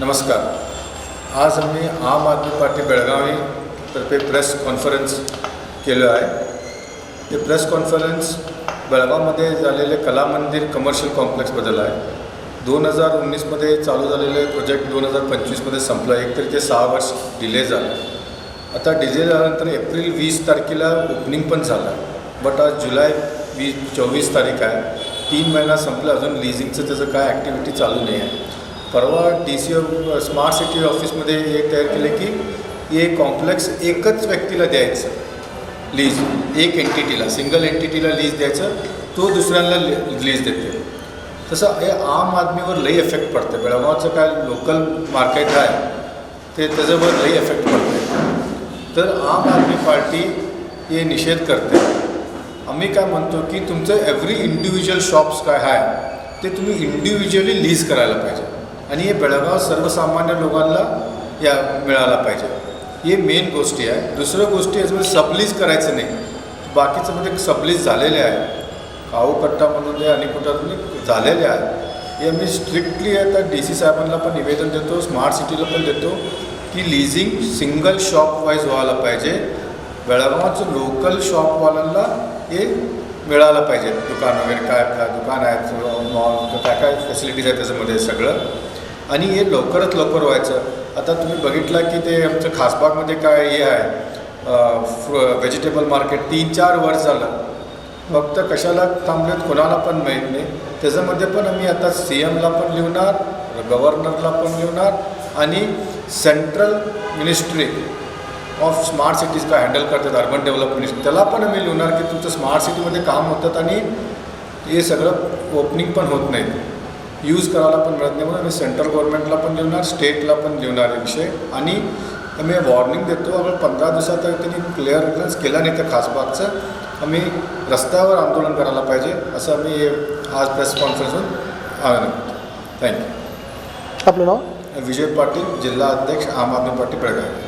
नमस्कार. आज आम्ही आम आदमी पार्टी बेळगावी तर्फे प्रेस कॉन्फरन्स केलं आहे. ते प्रेस कॉन्फरन्स बेळगावमध्ये झालेले कला मंदिर कमर्शियल कॉम्प्लेक्सबद्दल आहे. दोन हजार उन्नीसमध्ये चालू झालेले प्रोजेक्ट दोन हजार पंचवीसमध्ये संपला. एकतरी ते सहा वर्ष डिले झालं. आता डिले झाल्यानंतर एप्रिल वीस तारखेला ओपनिंग पण झालं. बट आज जुलै वीस चोवीस तारीख आहे. तीन महिना संपलं. अजून लिझिंगचं त्याचं काय ॲक्टिव्हिटी चालू नाही आहे. परवा डी सी स्मार्ट सिटी ऑफिसमध्ये एक तयार केले की हे कॉम्प्लेक्स एकच व्यक्तीला द्यायचं. लीज एक एंटिटीला सिंगल एंटिटीला लीज द्यायचं. तो दुसऱ्यांना लीज देते. तसं हे आम आदमीवर लई इफेक्ट पडतं बेळगावचं काय लोकल मार्केट आहे ते त्याच्यावर लई इफेक्ट पडते तर आम आदमी पार्टी हे निषेध करते. आम्ही काय म्हणतो की तुमचं एव्हरी इंडिव्हिज्युअल शॉप्स काय आहे ते तुम्ही इंडिव्हिज्युअली लीज करायला पाहिजे. आणि हे बेळगाव सर्वसामान्य लोकांना या मिळाला पाहिजे. हे मेन गोष्टी आहे. दुसरं गोष्टी याच्यामध्ये सबलीज करायचं नाही. बाकीचं म्हणजे सबलीज झालेले आहे. काऊ कट्टा म्हणून ते आणि कुठं झालेले आहे. हे मी स्ट्रिक्टली आता डी सी साहेबांना पण निवेदन देतो स्मार्ट सिटीला पण देतो की लिझिंग सिंगल शॉप वाईज व्हायला पाहिजे. बेळगावचं लोकल शॉपवाल्यांना हे मिळालं पाहिजे. दुकान वगैरे काय काय दुकान आहेत मॉल काय काय फॅसिलिटीज आहेत त्याच्यामध्ये सगळं. आणि हे लवकरात लवकर व्हायचं. आता तुम्ही बघितलं की ते आमचं खासबागमध्ये काय हे आहे व्हेजिटेबल मार्केट तीन चार वर्ष झालं. फक्त कशाला थांबलेत कोणाला पण माहीत नाही. त्याच्यामध्ये पण आम्ही आता सी एमला पण लिहणार गव्हर्नरला पण लिहणार आणि central ministry of smart cities काय हँडल करतात अर्बन डेव्हलपमेंट त्याला पण आम्ही लिहणार की तुमचं स्मार्ट सिटीमध्ये काम होतात आणि हे सगळं ओपनिंग पण होत नाही यूज करायला पण मिळत नाही म्हणून आम्ही सेंट्रल गव्हर्नमेंटला पण देणार स्टेटला पण देणार हे विषय आणि आम्ही वॉर्निंग देतो आपण पंधरा दिवसात त्यांनी क्लिअर केला नाही तर खासबागचं आम्ही रस्त्यावर आंदोलन करायला पाहिजे असं आम्ही आज प्रेस कॉन्फरन्सहून करतो. थँक्यू आपलं नाव? विजय पाटील जिल्हा अध्यक्ष आम आदमी पार्टी बेळगाव